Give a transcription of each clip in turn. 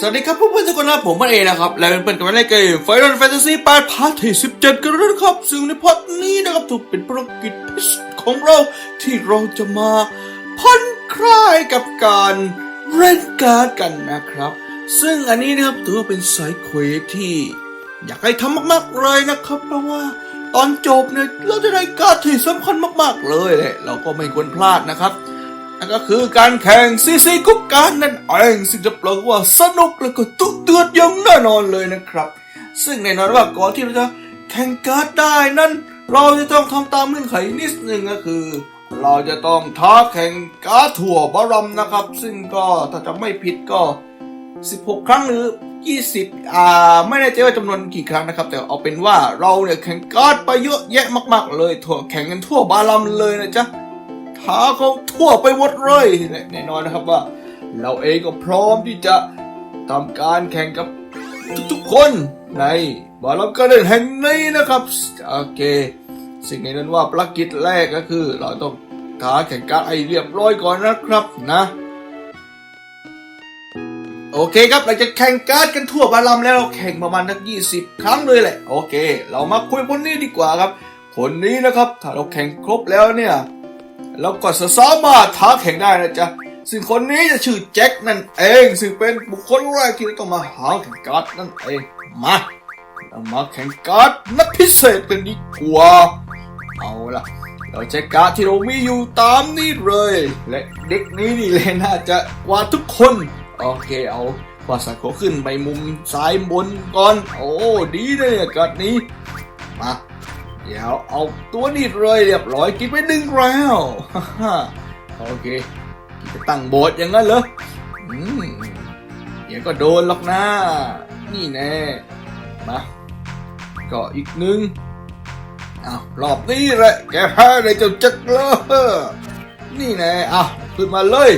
สวัสดีครับเพื่อนๆทุกคนนะผมมันเองนะครับ และเป็นเปิดกันในเกม Final Fantasy 8พาร์ทที่17 กันแล้วนะครับ ซึ่งในพาร์ทนี้นะครับถูกเป็นภารกิจพิเศษของเราที่เราจะมาผ่อนคลายกับการเล่นการ์ดกันนะครับ ซึ่งอันนี้นะครับถือว่าเป็นสายเควสที่ อยากให้ทำมากๆเลยนะครับ เพราะว่าตอนจบเนี่ยเราจะได้การ์ดที่สำคัญมากๆเลยแหละเราก็ไม่ควรพลาดนะครับ นั่นก็คือการแข่งซีซีกุ๊กการนั่นเองซึ่งจะแปลว่าสนุกแล้วก็ตุเตือดอย่างแน่นอนเลยนะครับ ซึ่งแน่นอนว่าก่อนที่เราจะแข่งการ์ดได้นั้น เราจะต้องทำตามเงื่อนไขนิดหนึ่งก็คือ เราจะต้องท้าแข่งการ์ดถั่วบารมนะครับ ซึ่งก็ถ้าจะไม่ผิดก็ 16 ครั้งหรือ 20 อ่า ไม่แน่ใจว่าจำนวนกี่ครั้งนะครับ แต่เอาเป็นว่าเราเนี่ยแข่งการ์ดไปเยอะแยะมาก ๆ เลยทั่วแข่งกันทั่วบารมเลยนะจ๊ะ ท้าเขาทั่วไปหมดเลยแน่นอนนะครับว่า เราเองก็พร้อมที่จะทำการแข่งกับทุกๆคนในบาลัมการเดนแห่งนี้นะครับโอเค สิ่งในนั้นว่าภารกิจแรกก็คือ เราต้องท้าแข่งการไอเรียบร้อยก่อนนะครับนะโอเคครับเราจะแข่งการ์ดกันทั่วบาลัมแล้วเราแข่งประมาณทั้งยี่สิบครั้งเลยแหละ โอเค เรามาคุยคนนี้ดีกว่าครับ คนนี้นะครับ ถ้าเราแข่งครบแล้วเนี่ย แล้วก็สามารถท้าแข่งได้นะจ๊ะซึ่งคนนี้จะชื่อแจ็คนั่นเอง ซึ่งเป็นบุคคลแรกที่ต้องมาหาแข่งการ์ดนั่นเองมาเรามาแข่งการ์ดนัดพิเศษกันดีกว่าเอาล่ะเราใช้การ์ดที่เรามีอยู่ตามนี้เลย และเด็กนี้นี่เลยน่าจะกว่าทุกคน โอเคเอาวาดสายโคขึ้นไปมุมซ้ายบนก่อน โอ้ดีเลยเนี่ยการ์ดนี้มา เดี๋ยวเอาตัวนี้เลยเรียบร้อยกินไปหนึ่งแล้วฮ่าโอเคกินไปตั้งโบสถ์อย่างนั้นเหรออืมเดี๋ยวก็โดนหรอกนะนี่แน่มาก็อีกหนึ่งอ้าวรอบนี้แหละแกแพ้เลยเจ้าจักรเลยนี่แน่อ้าวขึ้นมาเลย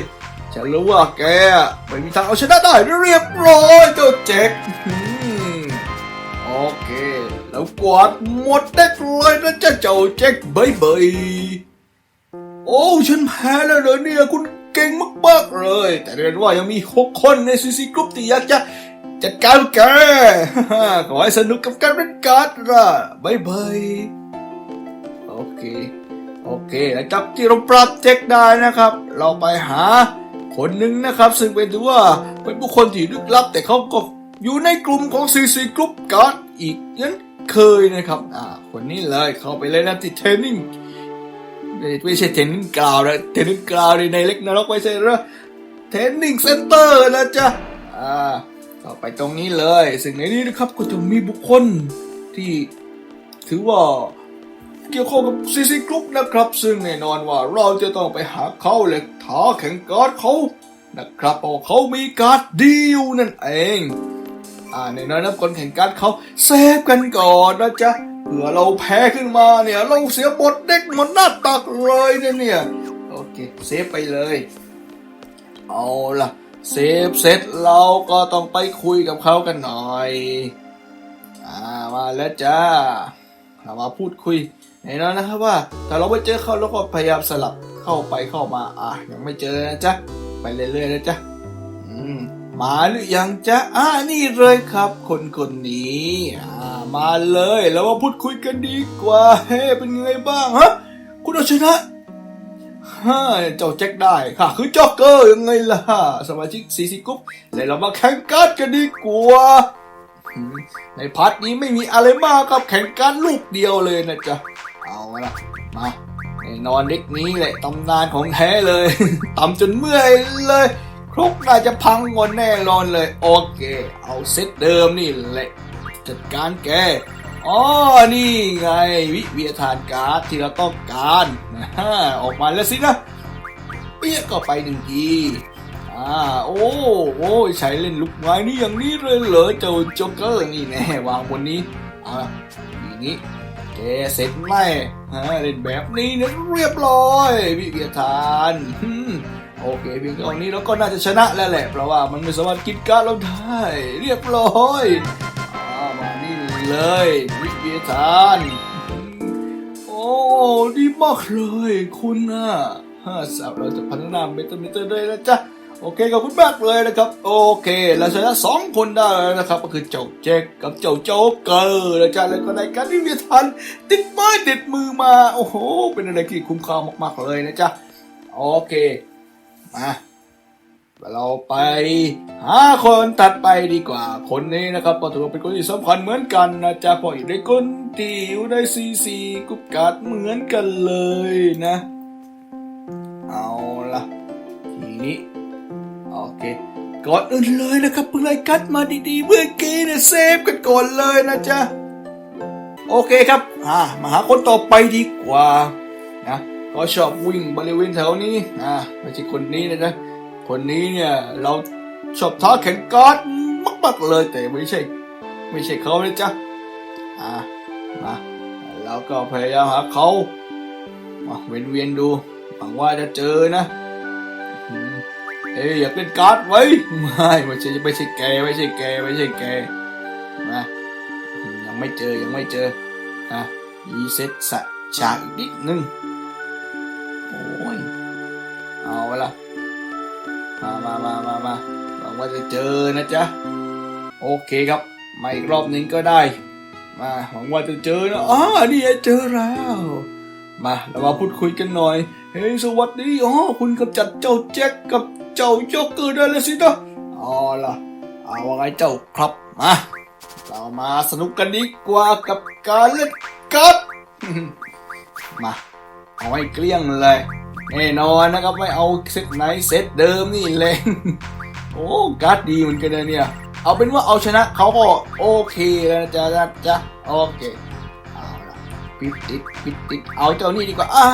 ฉันรู้ว่าแกไม่มีทางเอาชนะได้เรียบร้อยเจ้าแจ็คอืมโอเค แล้วกวาดหมดเด็กเลยนะเจ้าเจ้าแจ็คบายบายโอ้ฉันแพ้แล้วเหรอเนี่ยคุณเก่งมากๆเลย แต่เรียนว่ายังมีหกคนในซีซีกรุ๊ปที่อยากจะจัดการแกขอให้สนุกกับการเล่นการ์ดละบายบายโอเค โอเคแล้วจับที่เราปรับแจ็คได้นะครับ เราไปหาคนหนึ่งนะครับ ซึ่งเป็นถือว่าเป็นบุคคลที่ลึกลับ แต่เขาก็อยู่ในกลุ่มของ CC Group การ์ดอีกนั้น เคยนะครับอ่าคนนี้เลยเข้าไปเลยนะที่เทนนิงไม่ใช่เทนนิงกราวนะเทนนิงกราวในในเล็กนรกไม่ใช่หรอเทนนิงเซ็นเตอร์นะจ๊ะอ่าต่อไปตรงนี้เลยซึ่งในนี้นะครับก็จะมีบุคคลที่ถือว่าเกี่ยวข้องกับซีซีกรุ๊ปนะครับ ซึ่งแน่นอนว่าเราจะต้องไปหาเขาและท้าแข่งการ์ดเขานะครับเพราะเขามีการ์ดดีอยู่นั่นเอง อ่าแน่นอนนะคนแข่งการ์ดเขาเซฟกันก่อนนะจ๊ะเผื่อเราแพ้ขึ้นมาเนี่ยเราเสียบทเด็กหมดหน้าตักเลยเนี่ยเนี่ยโอเคเซฟไปเลย เอาล่ะเซฟเสร็จเราก็ต้องไปคุยกับเขากันหน่อยอ่ามาแล้วจ้าเรามาพูดคุยแน่นอนนะครับว่าถ้าเราไปเจอเขาแล้วก็พยายามสลับเข้าไปเข้ามาอะยังไม่เจอนะจ๊ะไปเรื่อยๆนะจ๊ะอืม มาหรือยังจ๊ะอ่านี่เลยครับ คนคนนี้อ่ามาเลยแล้วมาพูดคุยกันดีกว่า เฮ้เป็นไงบ้างฮะคุณเอาชนะฮ่าเจ้าแจ็คได้ค่ะ คือจ็อกเกอร์ยังไงล่ะ สมาชิกซีซีกุ๊ปเลยเรามาแข่งการ์ดกันดีกว่าในพาร์ทนี้ไม่มีอะไรมากครับแข่งการลูกเดียวเลยนะจ๊ะ เอาละมาแน่นอนเด็กนี้แหละตำนานของแท้เลยตำจนเมื่อยเลย ครกน่าจะพังงอนแน่นอนเลย โอเค เอาเซตเดิมนี่แหละ จัดการแกอ๋อ นี่ไง วิเวียทานการ์ดที่เราต้องการนะฮะออกมาแล้วสินะเปี้ยก็ไปหนึ่งทีอ่าโอ้โอ้ใช้เล่นลูกไม้นี่อย่างนี้เลยเหรอเจ้าโจ๊กเกอร์นี่แน่วางบนนี้อ่าอย่างนี้แกเสร็จไหมฮะเล่นแบบนี้เนี่ยเรียบร้อยวิเวียทาน โอเคเพียงเท่านี้เราก็น่าจะชนะแล้วแหละ เพราะว่ามันไม่สามารถกินการดเราได้เรียบร้อยอ่ามานี่เลยวิเวียทานโอ้ดีมากเลยคุณนะฮ่าสาวเราจะพัฒนาเมตาเมตาได้แล้วจ้ะโอเคขอบคุณมากเลยนะครับ โอเคเราชนะสองคนได้แล้วนะครับ ก็คือเจ้าแจ็คกับเจ้าโจ๊กเกอร์นะจ๊ะแล้วก็ในการที่มีทันติดไม้ติดมือมา โอ้โห เป็นอะไรที่คุ้มค่ามากๆเลยนะจ๊ะ โอเค มาเราไปหาคนถัดไปดีกว่า คนนี้นะครับก็ถือว่าเป็นคนที่สำคัญเหมือนกันนะจ๊ะพราะอยู่ในคนที่อยู่ในซีซีกุ๊กการ์ดเหมือนกันเลยนะ เอาละทีนี้โอเคก่อนอื่นเลยนะครับเพิ่งไล่กัดมาดีๆเมื่อกี้เนี่ยเซฟกันก่อนเลยนะจ๊ะโอเคครับอ่ามาหาคนต่อไปดีกว่านะ ก็ชอบวิ่งบริเวณแถวนี้ อ่าไม่ใช่คนนี้นะจ๊ะคนนี้เนี่ยเราชอบท้าแข่งการ์ดมากๆเลยแต่ไม่ใช่ ไม่ใช่เขานะจ๊ะอ่ามาแล้วก็พยายามหาเขามาเวียนเวียนดูหวังว่าจะเจอนะเอ้ยอยากเล่นการ์ดไว้ไม่ไม่ใช่ไม่ใช่แกไม่ใช่แกไม่ใช่แกมาอืมยังไม่เจอยังไม่เจออะรีเซ็ตสะฉากอีกนิดนึง ว่าจะเจอนะจ๊ะ โอเคครับ มาอีกรอบหนึงก็ได้ มาหวังว่าจะเจอนะอ๋อนี่เจอแล้ว มาเรามาพูดคุยกันหน่อย เฮ้ยสวัสดีอ๋อคุณกำจัดเจ้าแจ็คกับเจ้าโจ๊กเกอร์ได้แล้วสินะอ๋อล่ะเอาไงเจ้าครับมาเรามาสนุกกันดีกว่ากับการเล่นการ์ดมาเอาให้เกลี้ยงเลยแน่นอนนะครับไม่เอาเซตไหนเซตเดิมนี่เลย โอ้การ์ดดีเหมือนกันนะเนี่ย เอาเป็นว่าเอาชนะเขาก็โอเคแล้วนะจ๊ะจ๊ะโอเคปิดติดปิดติดเอาเจ้านี่ดีกว่าอ่า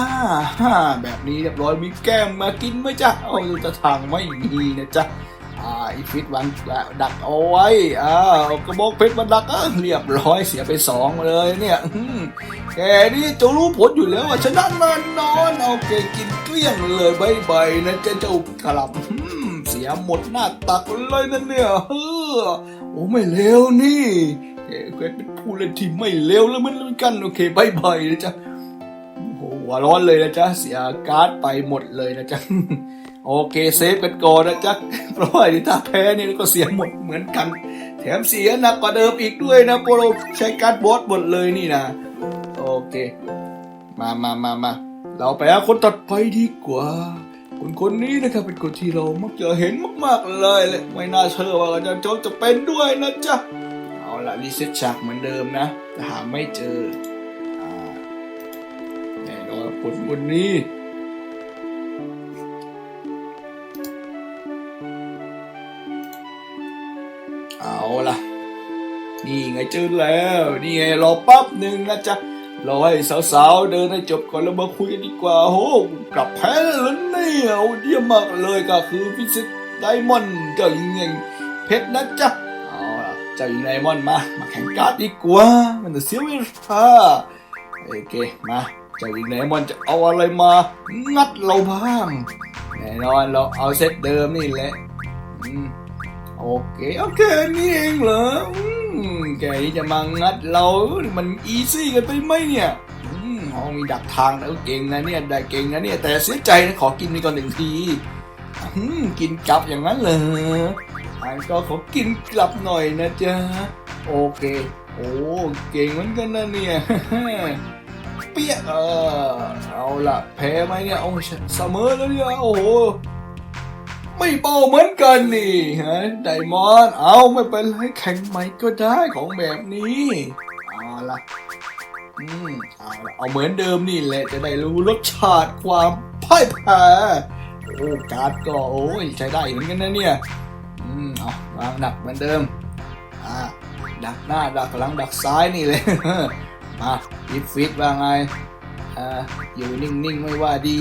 ฮ่าแบบนี้เรียบร้อยมีแก้มมากินไหมจ๊ะเอาจะทางไม่มีนะจ๊ะอ่าอีฟิตวันดักเอาไว้อ่ากระบอกเพชรมาดักอะเรียบร้อยเสียไปสองเลยเนี่ยแกนี่จะรู้ผลอยู่แล้วว่าชนะแน่นอนเอาแกกินเกลี้ยงเลยบายบายนะจ๊ะเจ้ากลับ ยหมดหน้าตักเลยนะเนี่ยเฮ้อโอ้ไม่เลวนี่แกแกเป็นผู้เล่นที่ไม่เลวแล้วเหมันกันโอเคบายบายนะจ๊ะโอ้หัวร้อนเลยนะจ๊ะเสียการ์ดไปหมดเลยนะจ๊ะโอเคเซฟกันก่อนนะจ๊ะเพราะว่าถ้าแพ้เนี่ยก็เสียหมดเหมือนกัน แถมเสียหนักกว่าเดิมอีกด้วยนะเพรใช้การ์ดบอสหมดเลยนี่นะโอเค มามามามาเราไปหาคนตัดไปดีกว่า คนคนนี้นะครับเป็นคนที่เรามักจะเห็นมากๆเลยเลยไม่น่าเชื่อว่าอาจารย์โจ๊กจะเป็นด้วยนะจ๊ะเอาละรีเซ็ตฉากเหมือนเดิมนะแต่หาไม่เจอแน่นอนคนคนนี้เอาล่ะ นี่ไงเจอแล้ว นี่ไงรอแป๊บหนึ่งนะจ๊ะ รอให้สาวๆเดินให้จบก่อนแล้วมาคุยกันดีกว่าโหกลับแพ้แล้วเนี่ยโอ้เยี่ยมมากเลยก็คือฟิสิกไดมอนด์เจ้าหญิงแห่งเพชรนะจ๊ะเอาล่ะเจ้าหญิงไดมอนด์มา มาแข่งการ์ดดีกว่า มันจะเสียเวลาโอเคมาเจ้าหญิงไดมอนด์จะเอาอะไรมางัดเราบ้างแน่นอนเราเอาเซตเดิมนี่แหละโอเคโอเคนี่เองเหรอ แกนี่จะมางัดเรา มันอีซี่กันไปไหมเนี่ยอืมอ๋อมีดักทางแล้วเก่งนะเนี่ยได้เก่งนะเนี่ย แต่เสียใจนะขอกินไปก่อนหนึ่งทีกินกลับอย่างนั้นเลยอันก็ขอกินกลับหน่อยนะจ๊ะ โอเค โอ้เก่งเหมือนกันนะเนี่ยเปี้ยเออเอาละแพ้ไหมเนี่ย โอ้เสมอแล้วเนี่ย โอ้โห ไม่เบาเหมือนกันนี่ฮะไดมอนด์เอาไม่เป็นไรแข่งใหม่ก็ได้ของแบบนี้เอาละอืมเอาละเอาเหมือนเดิมนี่แหละจะได้รู้รสชาติความพ่ายแพ้โอ้การ์ดก็โอ้ยใช้ได้เหมือนกันนะเนี่ยอืมเอาวางดักเหมือนเดิมอ่าดักหน้าดักหลังดักซ้ายนี่เลยมาฟิตฟิตว่าไงอ่าอยู่นิ่งๆไม่ว่าดี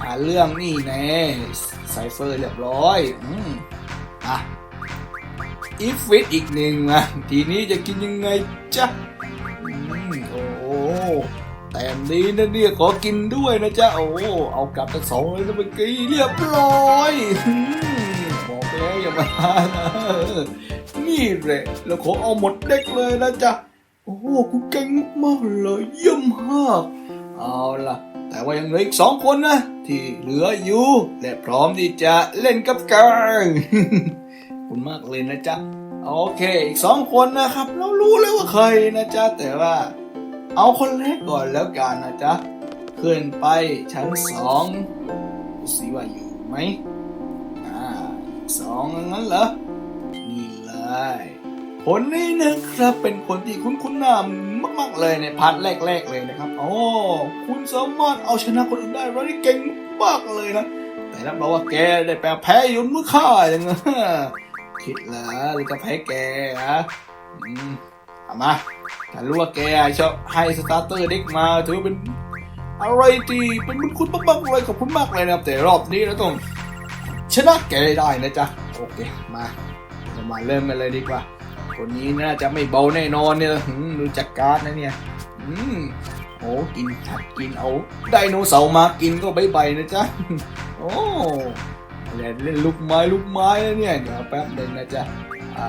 หาเรื่องนี่แน่ไซเฟอร์เรียบร้อย อืมอะอีฟิตอีกหนึ่งนะทีนี้จะกินยังไงจ๊ะอืมโอ้แต้มดีนะเนี่ยขอกินด้วยนะจ๊ะ โอ้เอากลับทั้งสองเลยนะเมื่อกี้เรียบร้อยอืมบอกแล้วอย่ามานะนี่แหละแล้วขอเอาหมดเด็กเลยนะจ๊ะ โอ้โหกูเก่งมากเลยเยี่ยมมากเอาล่ะ แต่ว่ายังเหลืออีกสองคนนะ ที่เหลืออยู่ และพร้อมที่จะเล่นกับกันคุณมากเลยนะจ๊ะ โอเค อีกสองคนนะครับ เรารู้แล้วว่าใครนะจ๊ะ แต่ว่าเอาคนแรกก่อนแล้วกันนะจ๊ะ ขึ้นไปชั้นสองสิว่าอยู่ไหมอ่าสองงั้นเหรอ นี่เลย คนนี้นะครับเป็นคนที่คุ้นคุ้นๆหน้ามาก ๆ เลยในพาร์ทแรก ๆ เลยนะครับโอ้คุณสามารถเอาชนะคนอื่นได้เราได้เก่งมากเลยนะ แต่รับรองว่าแกได้แปลแพ้ยุนมือข้าอย่างเงี้ยคิดเหรอหรือจะแพ้แกฮะอืมเอามาถ้ารู้ว่าแกชอบให้สตาร์เตอร์เด็กมาถือเป็นอะไรที่เป็นบุญคุณมากๆเลยขอบคุณมากเลยนะครับแต่รอบนี้เราต้องชนะแกได้นะจ๊ะโอเคมาเรามาเริ่มกันเลยดีกว่า คนนี้น่าจะไม่เบาแน่นอนเนี่ยดูจากการ์ดนะเนี่ยอืมโอ้กินผัดกินเอาไดโนเสาร์มากินก็ใบใบนะจ๊ะโอ้เล่นเล่นลูกไม้ลูกไม้แล้วเนี่ยเดี๋ยวแป๊บหนึ่งนะจ๊ะอ่า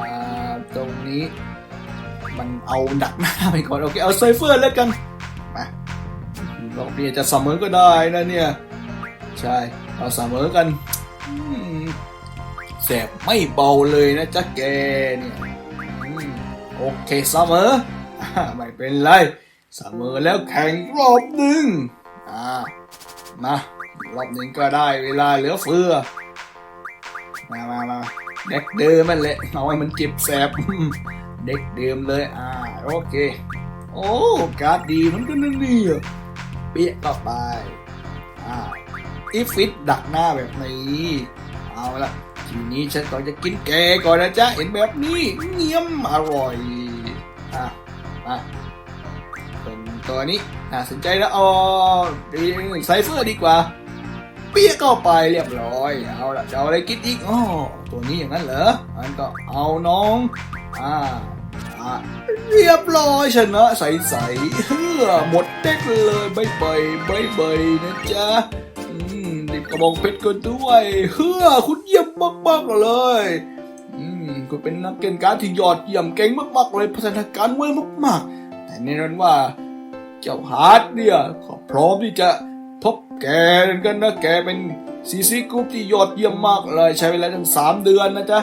ตรงนี้ มันเอาดักหน้าไปก่อนโอเคเอาไซเฟอร์แล้วกันมารอบนี้จะเสมอก็ได้นะเนี่ยใช่เอาเสมอกันแสบไม่เบาเลยนะจ๊ะแกเนี่ย โอเคเสมออ่าไม่เป็นไรเสมอแล้วแข่งรอบหนึ่งอ่ามารอบหนึ่งก็ได้เวลาเหลือเฟือ มามามาเด็กเดิมมันแหละเอาให้มันเจ็บแสบ เด็กเดิมเลยอ่าโอเค โอ้การ์ดดีมันก็นั่นนี่เปี้ยก็ไปอ่าอีฟิตดักหน้าแบบนี้ เอาละ ทีนี้ฉันก็จะกินแกก่อนนะจ๊ะเห็นแบบนี้เงียมอร่อยอะมาเป็นตัวนี้น่าสนใจแล้วอ๋อดีไซเฟอร์ดีกว่า เปี้ยก็ไปเรียบร้อยเอาละจะเอาอะไรกินอีกอ๋อตัวนี้อย่างนั้นเหรออันก็เอาน้องอ่าอ่าเรียบร้อยชนะใสๆเฮ้อหมดเด็กเลยบายบายบายบายนะจ๊ะอืม ระบองเพชรกันด้วยเฮ้อคุณเยี่ยมมากๆเลยอืมคุณเป็นนักเก่งการที่ยอดเยี่ยมเก่งมากๆเลยพัฒนาการไว้มากๆ แต่แน่นอนว่า เจ้าฮาร์ดเนี่ยก็พร้อมที่จะพบแกกันนะแกเป็นซีซีกรุ๊ปที่ยอดเยี่ยมมากเลยใช้เวลาตั้งสามเดือนนะจ๊ะ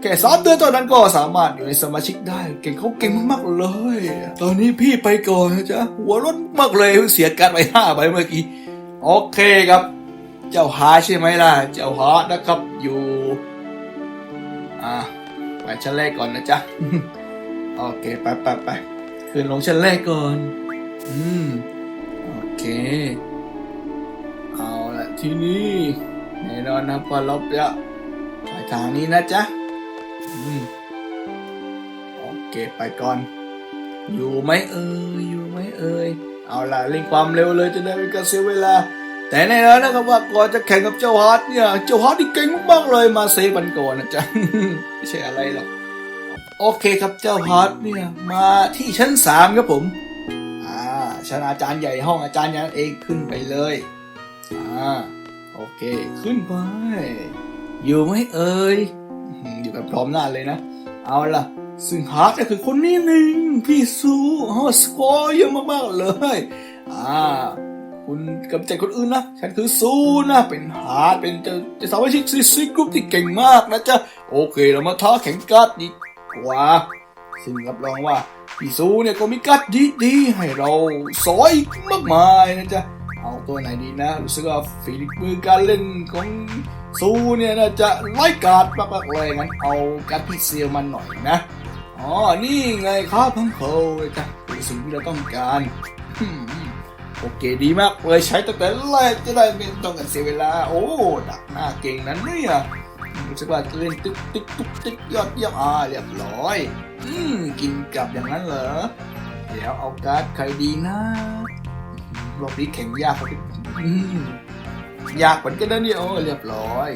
แค่สามเดือนตอนนั้นก็สามารถอยู่ในสมาชิกได้ เก่งเขาเก่งมากๆเลย ตอนนี้พี่ไปก่อนนะจ๊ะหัวร้อนมากเลยเสียการไปห้าใบเมื่อกี้ โอเคครับ เจ้าฮาใช่ไหมล่ะ เจ้าฮานะครับอยู่ อ่าไปชั้นแรกก่อนนะจ๊ะ โอเคไปไปไปขึ้นลงชั้นแรกก่อน อืม โอเค เอาละทีนี้แน่นอนนะพอเราจะไปทางนี้นะจ๊ะ อืม โอเคไปก่อน อยู่ไหมเอ่ยอยู่ไหมเอ่ยเอาล่ะเร่งความเร็วเลยจะได้ไม่การเสียเวลา แต่แน่นอนนะครับว่าก่อนจะแข่งกับเจ้าฮาร์ดเนี่ย เจ้าฮาร์ดที่เก่งมากเลยมาเซฟมันก่อนนะจ๊ะไม่ใช่อะไรหรอก โอเคครับเจ้าฮาร์ดเนี่ยมาที่ชั้นสามครับผม อ่าชั้นอาจารย์ใหญ่ห้องอาจารย์ยังเองขึ้นไปเลย อ่าโอเคขึ้นไป อยู่ไหมเอ่ยอยู่กับพร้อมหน้าเลยนะ เอาล่ะซึ่งฮาร์ดก็คือคนนี้หนึ่งพี่ซูอ๋อสกอร์เยอะมากๆเลย อ่า คุณกำจัดคนอื่นนะ ฉันคือซูนะ เป็นฮาร์ดเป็นจะจะสาวชิกซีซีกรุ๊ปที่เก่งมากนะจ๊ะ โอเคเรามาท้าแข่งการ์ดดีกว่า ซึ่งรับรองว่าพี่ซูเนี่ยก็มีการ์ดดีๆให้เราสอยมากมายนะจ๊ะ เอาตัวไหนดีนะ รู้สึกว่าฝีมือการเล่นของซูเนี่ยน่าจะไล่การ์ดมากๆเลยงั้นเอาการ์ดพิเศษมันหน่อยนะ อ๋อ นี่ไงครับพังโคเลยจ้ะเป็นสิ่งที่เราต้องการ โอเคดีมากเลยใช้ตั้งแต่แรกจะได้ไม่ต้องกันเสียเวลา โอ้ดักหน้าเก่งนั้นเนี่ยรู้สึกว่าเล่นตึ๊กตึ๊กตุ๊กตึ๊กยอดเยี่ยมอ่าเรียบร้อย อืมกินกลับอย่างนั้นเหรอเดี๋ยวเอาการ์ดใครดีนะรอบนี้แข่งยากครับอืมยากเหมือนกันนะเนี่ยโอ้เรียบร้อย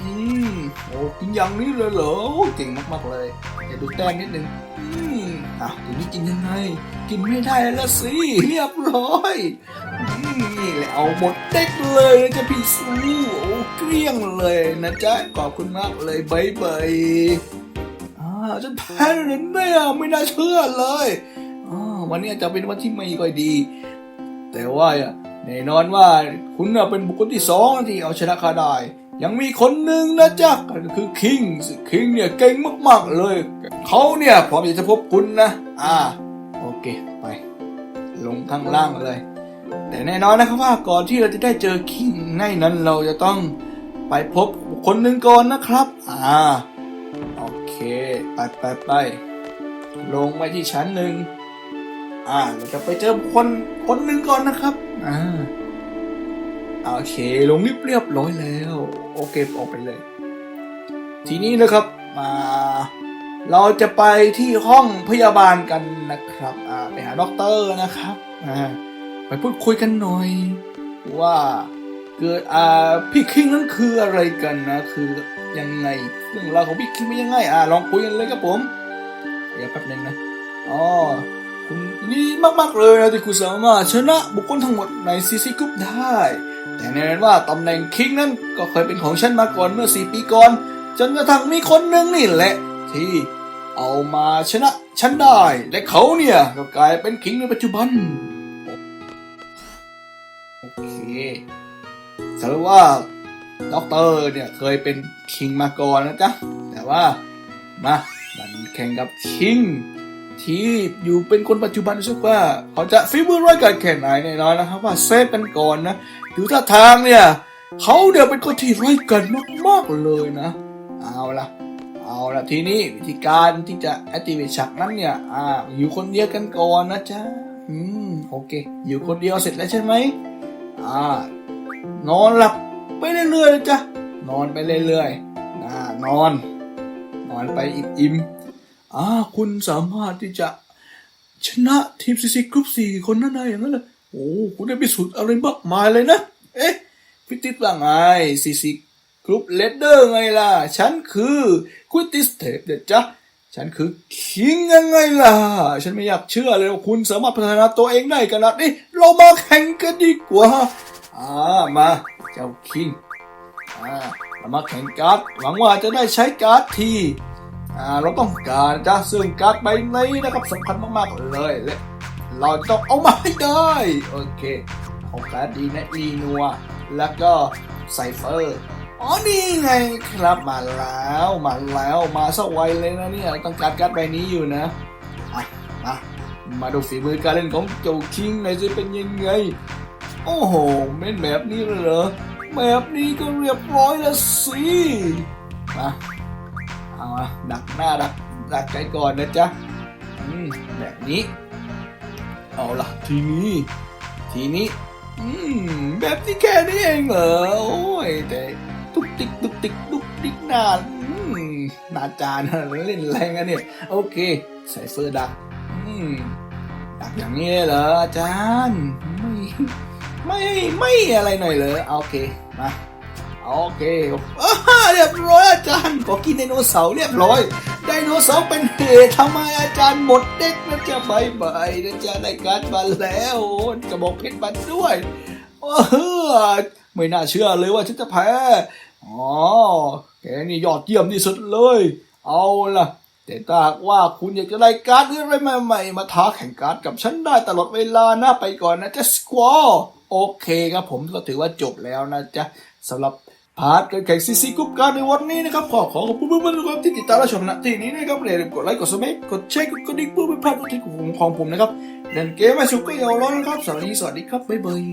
อืมโอ้กินอย่างนี้เลยเหรอเก่งมากๆเลยอย่าดูแต้มนิดนึง อืมอะทีนี้กินยังไง กินไม่ได้แล้วสิเรียบร้อยนี่แหละเอาหมดเต็กเลยนะจ๊ะพี่ซูโอ้เกลี้ยงเลยนะจ๊ะขอบคุณมากเลยบายบายอ่าฉันแพ้แล้วนะเนี่ยไม่น่าเชื่อเลยอ่าวันนี้จะเป็นวันที่ไม่ค่อยดี แต่ว่าอะแน่นอนว่าคุณน่ะเป็นบุคคลที่สองที่เอาชนะข้าได้ ยังมีคนหนึ่งนะจ๊ะก็คือคิงคิงเนี่ยเก่งมากๆเลย เขาเนี่ยพร้อมจะพบคุณนะ อ่า โอเค ไป ลงข้างล่างเลย แต่แน่นอนนะครับว่าก่อนที่เราจะได้เจอคิงในนั้นเราจะต้องไปพบคนหนึ่งก่อนนะครับ อ่า โอเค ไปไปไปลงไปที่ชั้นหนึ่งอ่าเราจะไปเจอคนคนหนึ่งก่อนนะครับ อ่า โอเค ลงลิฟเรียบร้อยแล้ว โอเคออกไปเลย ทีนี้นะครับมาเราจะไปที่ห้องพยาบาลกันนะครับไปหาด็อกเตอร์นะครับไปพูดคุยกันหน่อย ว่าเกิดอ่าพี่คิงนั้นคืออะไรกันนะ คือยังไงเรื่องราวของพี่คิงเป็นยังไงอ่าลองคุยกันเลยครับผมเดี๋ยวแป๊บนึงนะอ๋อคุณนี่มากๆเลยนะที่คุณสามารถชนะบุคคลทั้งหมดในซีซีกรุ๊ปได้ แต่แน่นอนว่าตำแหน่งคิงนั้นก็เคยเป็นของฉันมาก่อนเมื่อสี่ปีก่อน จนกระทั่งมีคนหนึ่งนี่แหละ ที่เอามาชนะฉันได้ และเขาเนี่ยก็กลายเป็นคิงในปัจจุบัน โอเคสรุปว่าด็อกเตอร์เนี่ยเคยเป็นคิงมาก่อนนะจ๊ะ แต่ว่ามามันแข่งกับคิงที่อยู่เป็นคนปัจจุบันรู้สึกว่า เขาจะฟิมือร้อยกันแค่ไหนแน่นอนนะครับว่าเซฟกันก่อนนะ ดูท่าทางเนี่ยเขาเดี๋ยวเป็นคนที่ไร้กันมากๆเลยนะ เอาละเอาละทีนี้วิธีการที่จะ activate ฉากนั้นเนี่ย อ่า อยู่คนเดียวกันก่อนนะจ๊ะ อืม โอเค อยู่คนเดียวเสร็จแล้วใช่ไหมอ่า นอนหลับไปเรื่อยๆนะจ๊ะ นอนไปเรื่อยๆอ่านอน นอนไปอิ่มๆอ่า คุณสามารถที่จะชนะทีมซีซีกรุ๊ปสี่คนนั้นได้อย่างนั้นเลย โอ้คุณได้พิสูจน์อะไรมากมายเลยนะ เอ๊ะพิติดว่าไงซีซีกรุ๊ปเลดเดอร์ไงล่ะ ฉันคือคุณติสเทปเด็ดจ้ะฉันคือคิงยังไงล่ะ ฉันไม่อยากเชื่อเลยว่าคุณสามารถพัฒนาตัวเองได้ขนาดนี้ เรามาแข่งกันดีกว่า อ่า มา เจ้าคิง อ่า เรามาแข่งการ์ด หวังว่าจะได้ใช้การ์ดทีอ่า เราต้องการจ้าซึ่งการ์ดใบนี้นะครับสำคัญมากๆเลยและ เราต้องเอามาให้ได้ โอเคเอาการดดีนะอีนัว แล้วก็ไซเฟอร์ อ๋อ นี่ไงครับมาแล้วมาแล้วมาสวัยเลยนะเนี่ยต้องการการ์ดใบนี้อยู่นะอะมามาดูฝีมือการเล่นของโจคิงหน่อยจะเป็นยังไง โอ้โหเล่นแบบนี้เลยเหรอแบบนี้ก็เรียบร้อยแล้วสิมาเอามาดักหน้าดักดักใจก่อนนะจ๊ะอืมแบบนี้ เอาล่ะ ทีนี้ ทีนี้ อืม แบบนี้แค่นี้เองเหรอ โอ้ยแต่ตุกติกตุกติกตุกติกนานอืมนาจานเล่นแรงอะเนี่ย โอเค ใส่เฟอร์ดัก อืม ดักอย่างนี้เหรออาจารย์ ไม่ ไม่ ไม่อะไรหน่อยเหรอโอเค มา โอเคอเรียบร้อยอาจารย์ขอกินไดโนเสาร์เรียบร้อย ไดโนเสาร์เป็นเหตุทำไมอาจารย์หมดเด็กนะจ๊ะบายบายนะจ๊ะได้การดมาแล้วกระบอกเพชรบันด้วยโอ้โหไม่น่าเชื่อเลยว่าฉันจะแพ้อ๋อแกนี่ยอดเยี่ยมที่สุดเลย เอาล่ะแต่ถ้าหากว่าคุณอยากจะได้การ์ดหรืออะไรใหม่ๆมาท้าแข่งการ์ดกับฉันได้ตลอดเวลานะไปก่อนนะจ๊ะสควอโอเคครับผมก็ถือว่าจบแล้วนะจ๊ะสำหรับ พาร์ทการแข่งซีซีกรุ๊ปการในวันนี้นะครับขอขอขอบคุณเพื่อนๆทุกคนที่ติดตามและชมนะที่นี้นะครับอย่าลืมกดไลค์กดซัครกดแชร์กดกระดิ่งเพื่อไม่พลาดทุกทีของผมนะครับเล่นเกมไม่สุกก็อย่าร้อนนะครับสวัสดีสวัสดีครับบ๊ายบาย